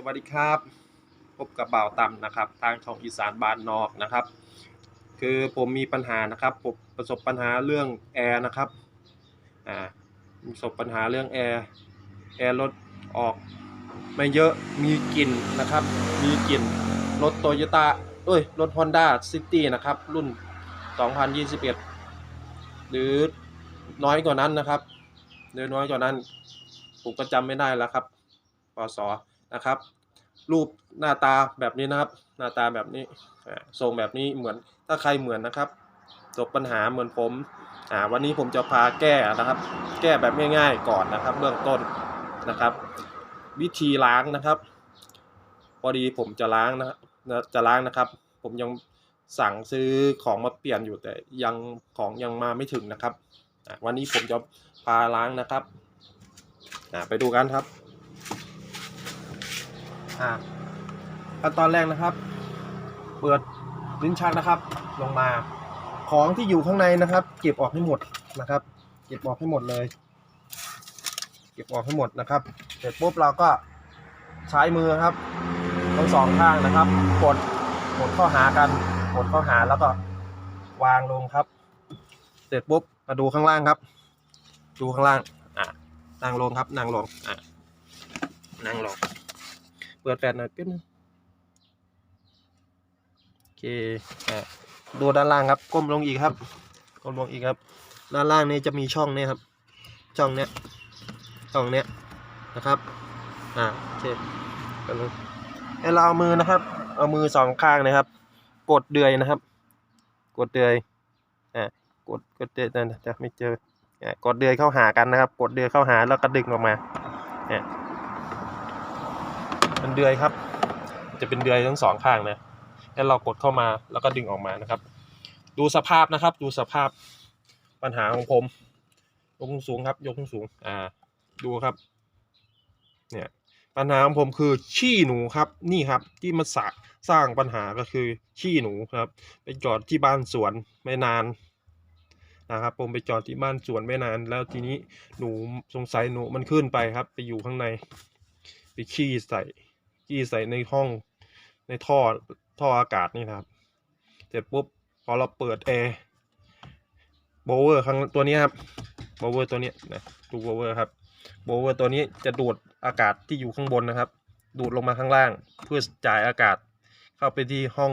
สวัสดีครับ พบกับบ่าวต่ำนะครับ ทางช่องอีสานบ้านนอกนะครับ คือผมมีปัญหานะครับผมประสบปัญหาเรื่องแอร์นะครับอ่าประสบปัญหาเรื่องแอร์แอร์รถออกไม่เยอะมีกลิ่นนะครับ มีกลิ่นรถโตโยต้าเอ้ยรถ Honda City นะครับ รุ่น 2021 หรือน้อยกว่านั้นนะครับหรือน้อยกว่านั้น ผมก็จำไม่ได้แล้วครับปศ นะครับ รูปหน้าตาแบบนี้นะครับ หน้าตาแบบนี้ทรงแบบนี้เหมือนถ้าใครเหมือนนะครับจบปัญหาเหมือนผมอ่าวันนี้ผมจะพาแก้นะครับ แก้แบบง่ายๆก่อนนะครับ เบื้องต้นนะครับ วิธีล้างนะครับ พอดีผมจะล้างนะจะล้างนะครับ ผมยังสั่งซื้อของมาเปลี่ยนอยู่แต่ยังของยังมาไม่ถึงนะครับวันนี้ผมจะพาล้างนะครับไปดูกันครับ อะขั้นตอนแรกนะครับ เปิดลิ้นชักนะครับ ลงมา ของที่อยู่ข้างในนะครับ เก็บออกให้หมดนะครับ เก็บออกให้หมดเลย เก็บออกให้หมดนะครับ เสร็จปุ๊บเราก็ใช้มือครับทั้งสองข้างนะครับ กดกดข้าหากันกดข้าหาแล้วก็วางลงครับ เสร็จปุ๊บมาดูข้างล่างครับ ดูข้างล่างอะนั่งลงครับนั่งลงอะนั่งลง เปิดแฟลชหน่อยปิ๊บนึงโอเคอะดูด้านล่างครับ ก้มลงอีกครับ ก้มลงอีกครับ ด้านล่างนี้จะมีช่องเนี้ครับ ช่องเนี้ย ช่องเนี้ยนะครับ อ่าโอเคกันเลยให้เราเอามือนะครับ เอามือสองข้างนะครับ กดเดือยนะครับ กดเดือย อ่ากด กดเดือยนั่นจะไม่เจอ อ่ากดเดือยเข้าหากันนะครับ กดเดือยเข้าหาแล้วก็ดึงออกมาเนี่ันเดือยครับ จะเป็นเดือยทั้งสองข้างนะแล้วเรากดเข้ามาแล้วก็ดึงออกมานะครับ ดูสภาพนะครับ ดูสภาพปัญหาของผมยกสูงครับ ยกสูงอ่า ดูครับ เนี่ยปัญหาของผมคือขี้หนูครับ นี่ครับ ที่มาสร้างสร้างปัญหาก็คือขี้หนูครับไปจอดที่บ้านสวนไม่นานนะครับ ผมไปจอดที่บ้านสวนไม่นาน แล้วทีนี้หนูสงสัยหนูมันขึ้นไปครับ ไปอยู่ข้างใน ไปขี้ใส่ ขี้ใส่ในห้องในท่อท่ออากาศนี่นะครับ เสร็จปุ๊บพอเราเปิดแอร์โบเวอร์ครั้งตัวนี้ครับโบเวอร์ตัวนี้นะดูโบเวอร์ครับโบเวอร์ตัวนี้จะดูดอากาศที่อยู่ข้างบนนะครับ ดูดลงมาข้างล่าง เพื่อจ่ายอากาศเข้าไปที่ห้อง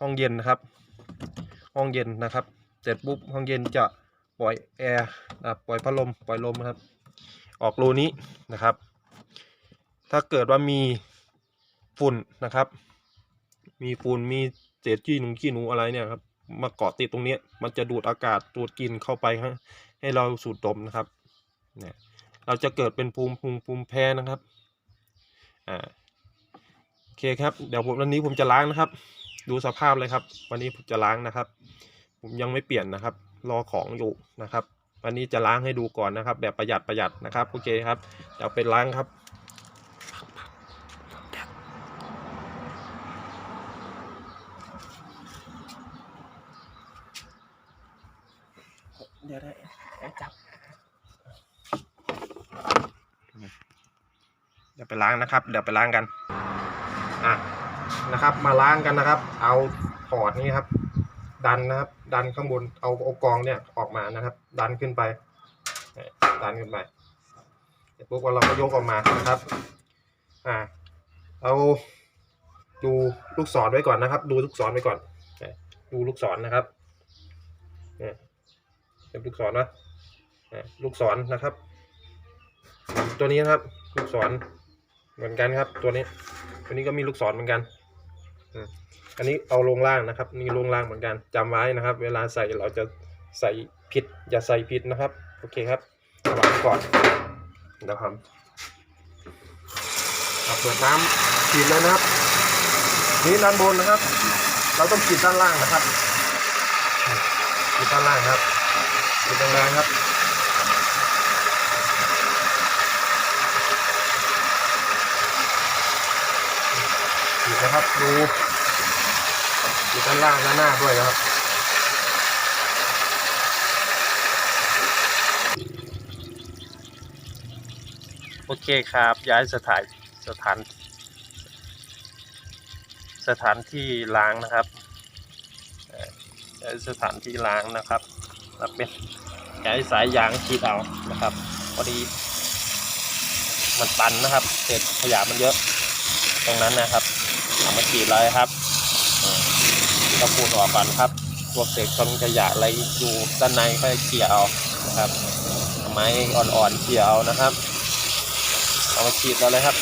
ห้องเย็นนะครับ ห้องเย็นนะครับ เสร็จปุ๊บห้องเย็นจะปล่อยแอร์นะปล่อยพัดลมปล่อยลมนะครับ ออกรูนี้นะครับ ถ้าเกิดว่ามี ฝุ่นนะครับ มีฝุ่นมีเศษขี้หนูขี้หนูอะไรเนี่ยครับมาเกาะติดตรงนี้มันจะดูดอากาศดูดกลิ่นเข้าไปให้ให้เราสูดดมนะครับเนี่ยเราจะเกิดเป็นภูมิภูมิภูมิแพ้นะครับอ่าโอเคครับเดี๋ยวผมวันนี้ผมจะล้างนะครับ ดูสภาพเลยครับ วันนี้ผมจะล้างนะครับ ผมยังไม่เปลี่ยนนะครับ รอของอยู่นะครับ วันนี้จะล้างให้ดูก่อนนะครับ แบบประหยัดประหยัดนะครับโอเคครับเดี๋ยวไปล้างครับ เดี๋ยวได้จับ เดี๋ยวไป ล้างนะครับ เดี๋ยวไปล้างกันอะนะครับ มาล้างกันนะครับ เอาถอดนี่ครับ ดันนะครับ ดันข้างบนเอาเอากองเนี่ยออกมานะครับ ดันขึ้นไป ดันขึ้นไปเสร็จปุ๊บเราก็ยกออกมานะครับอ่าเอาดูลูกศรไว้ก่อนนะครับ ดูลูกศรไว้ก่อนดูลูกศรนะครับเนี่ยเป็นลูกศรนะลูกศรนะครับ ตัวนี้นะครับ ลูกศร เหมือนกันครับ ตัวนี้ ตัวนี้ก็มีลูกศรเหมือนกันอันนี้เอาลงล่างนะครับ นี่ลงล่างเหมือนกันจำไว้นะครับ เวลาใส่เราจะใส่ผิดอย่าใส่ผิดนะครับ โอเคครับวางก่อนนะครับเอาเปิดน้ำฉีดเลยนะครับ นี่ด้านบนนะครับ เราต้องฉีดด้านล่างนะครับฉีดด้านล่างครับฉีดแรงครับ นะครับ ดูดูด้านล่างด้านหน้าด้วยนะครับ โอเคครับ ย้ายสถานสถาน สถานที่ล้างนะครับสถานที่ล้างนะครับแล้วเป็นใช้สายยางฉีดเอานะครับพอดีมันตันนะครับเศษขยะมันเยอะ ตรงนั้นนะครับ เอามาฉีดเลยครับเออก็ปูดออกก่อนครับพวกเศษก้อนขยะอะไรอยู่ด้านในก็เกี่ยเอานะครับ ไม้อ่อนๆเกี่ยเอานะครับ เอามาฉีดเราเลยครับ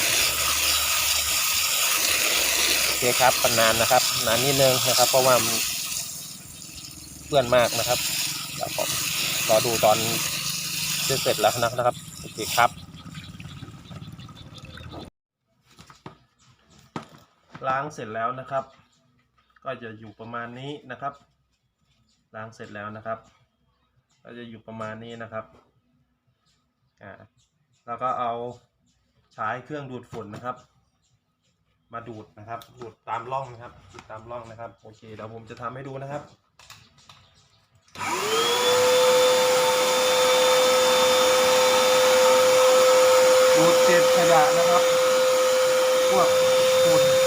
โอเคครับปนานนะครับนานนิดนึงนะครับ เพราะว่าเปื้อนมากนะครับเดี๋ยวผมรอดูตอนจะเสร็จแล้วนะครับโอเคครับ ล้างเสร็จแล้วนะครับ ก็จะอยู่ประมาณนี้นะครับ ล้างเสร็จแล้วนะครับ ก็จะอยู่ประมาณนี้นะครับอ่าแล้วก็เอาใช้เครื่องดูดฝุ่นนะครับ มาดูดนะครับ ดูดตามร่องนะครับดูดตามร่องนะครับโอเคเดี๋ยวผมจะทำให้ดูนะครับดูดเศษขยะนะครับ พวกฝุ่น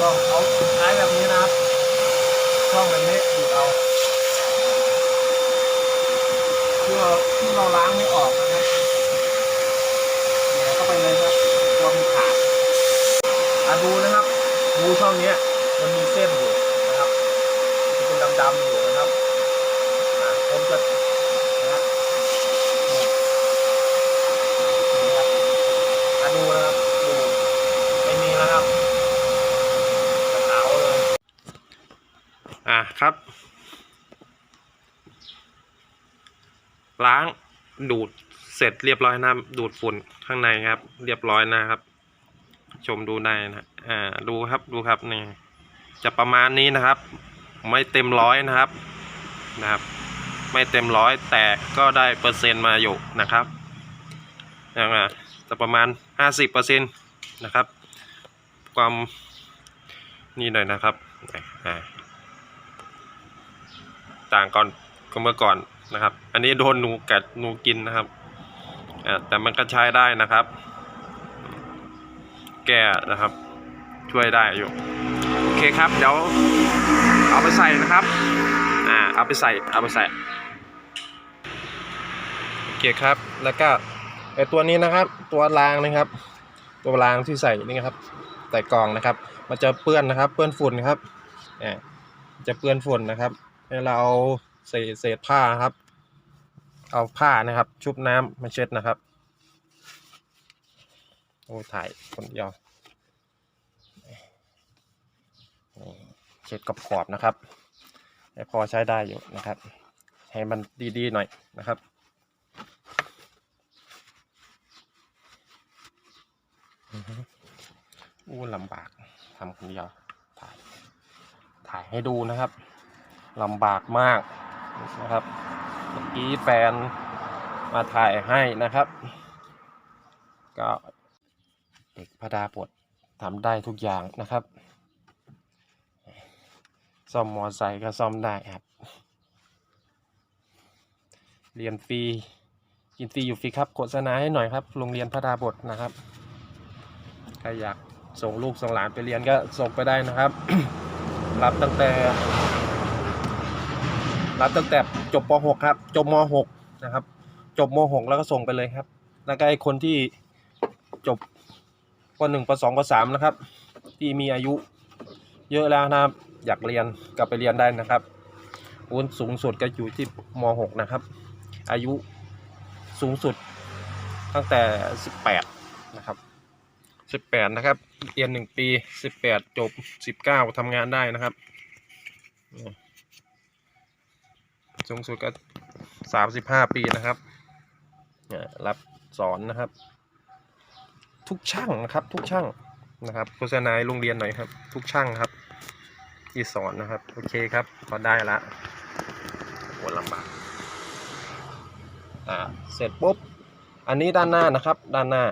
ที่อยู่ในร่องเอาใช้แบบนี้นะครับช่องแบบนี้ดูดเอาเพื่อที่เราล้างไม่ออกนะครับเดี๋ยวเข้าไปเลยครับตัวมีขาดอะดูนะครับดูช่องนี้มันมีเส้นอยู่นะครับที่เป็นดำๆอยู่นะครับอะผมจะนะครับนี่นี่ครับอะดูนะครับดูไม่มีแล้วครับขาวเลย อะครับ ล้าง ดูดเสร็จเรียบร้อยนะครับ ดูดฝุ่นข้างในครับ เรียบร้อยนะครับ ชมดูได้นะอ่าดูครับดูครับนี่จะประมาณนี้นะครับ ไม่เต็มร้อยนะครับนะครับ ไม่เต็มร้อยแต่ก็ได้เปอร์เซ็นต์มาอยู่นะครับอ่าจะประมาณห้าสิบเปอร์เซ็นต์นะครับ ความนี่หน่อยนะครับต่างก่อน ก็เมื่อก่อนนะครับ อันนี้โดนหนูกัดหนูกินนะครับแต่มันก็ใช้ได้นะครับ แก้นะครับ ช่วยได้อยู่โอเคครับเดี๋ยวเอาไปใส่นะครับอ่าเอาไปใส่เอาไปใส่โอเคครับแล้วก็ไอตัวนี้นะครับ ตัวรางนะครับ ตัวรางที่ใส่นี่ครับใส่กล่องนะครับ มันจะเปื้อนนะครับ เปื้อนฝุ่นครับอ่าจะเปื้อนฝุ่นนะครับให้เราเอา เศษเศษผ้าครับ เอาผ้านะครับ ชุบน้ำมาเช็ดนะครับโอ้ถ่ายคนเดียวเช็ดกับขอบนะครับให้พอใช้ได้อยู่นะครับ ให้มันดีๆหน่อยนะครับอือฮึอู้ลำบากทำคนเดียวถ่ายถ่ายให้ดูนะครับลำบากมาก นะครับเมื่อกี้แฟนมาถ่ายให้นะครับ ก็เด็กพระดาบททำได้ทุกอย่างนะครับ ซ่อมมอไซค์ก็ซ่อมได้ครับ เรียนฟรีกินฟรีอยู่ฟรีครับโฆษณาให้หน่อยครับโรงเรียนพระดาบทนะครับใครอยากส่งลูกส่งหลานไปเรียนก็ส่งไปได้นะครับ รับตั้งแต่ รับตั้งแต่จบป .6 ครับ จบม .6 นะครับ จบม .6 แล้วก็ส่งไปเลยครับ แล้วก็ไอ้คนที่จบป .1 ป .2 ป .3 นะครับ ที่มีอายุเยอะแล้วนะครับ อยากเรียนกลับไปเรียนได้นะครับวุ้นสูงสุดก็อยู่ที่ม .6 นะครับ อายุสูงสุดตั้งแต่ 18 นะครับ 18 นะครับ เรียน 1 ปี 18 จบ 19 ทำงานได้นะครับ สูงสุดก็สามสิบห้าปีนะครับเนี่ยรับสอนนะครับ ทุกช่างนะครับ ทุกช่างนะครับโฆษณาโรงเรียนหน่อยครับ ทุกช่างครับ ที่สอนนะครับ โอเคครับพอได้ละโหลำบากอ่าเสร็จปุ๊บอันนี้ด้านหน้านะครับ ด้านหน้า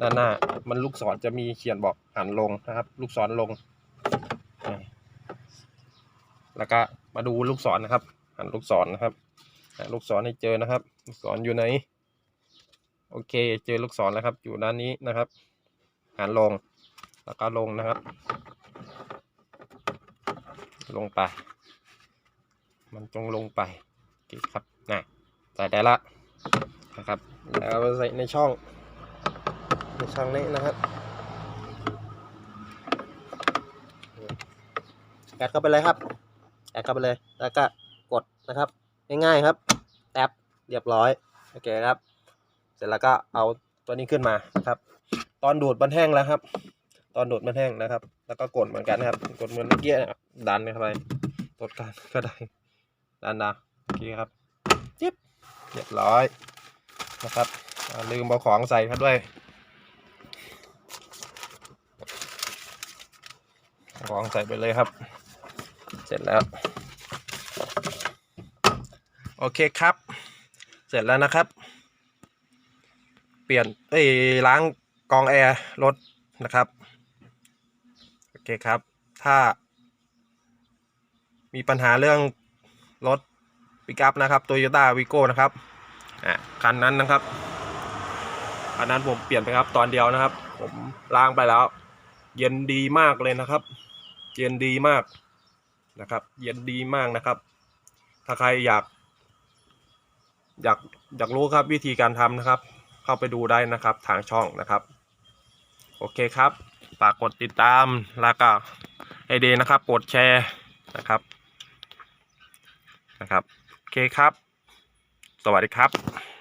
ด้านหน้า มันลูกศรจะมีเขียนบอกหันลงนะครับ ลูกศรลง แล้วก็มาดูลูกศรนะครับ หันลูกศรนะครับหาลูกศรให้เจอนะครับ ลูกศรอยู่ไหนโอเค เจอลูกศรแล้วครับ อยู่ด้านนี้นะครับหันลงแล้วก็ลงนะครับ ลงไป มันจงลงไปโอเคครับนะใส่ได้ละนะครับแล้วใส่ในช่องในช่องนี้นะครับยัดเข้าไปเลยครับยัดเข้าไปเลยแล้วก็ นะครับ ง่ายๆครับแท็บเรียบร้อยโอเคครับ เสร็จแล้วก็เอาตัวนี้ขึ้นมาครับ ตอนดูดมันแห้งแล้วครับ ตอนดูดมันแห้งนะครับ แล้วก็กดเหมือนกันนะครับ กดเหมือนเมื่อกี้นะครับดันเข้าไปกดกันก็ได้ดันดาโอเคครับจิ๊บเรียบร้อยนะครับลืมเอาของใส่ครับด้วยของใส่ไปเลยครับ เสร็จแล้ว โอเคครับ เสร็จแล้วนะครับ เปลี่ยนเอ้ล้างกองแอร์รถนะครับ โอเคครับ ถ้า มีปัญหาเรื่องรถปิกัพนะครับ Toyota Vigo นะครับอะคันนั้นนะครับคันนั้นผมเปลี่ยนไปครับตอนเดียวนะครับ ผมล้างไปแล้ว เย็นดีมากเลยนะครับ เย็นดีมากนะครับ เย็นดีมากนะครับ ถ้าใครอยาก อยากอยากรู้ครับวิธีการทำนะครับ เข้าไปดูได้นะครับทางช่องนะครับ โอเคครับฝากกดติดตามแล้วก็ไอเดนะครับกดแชร์นะครับนะครับ โอเคครับ สวัสดีครับ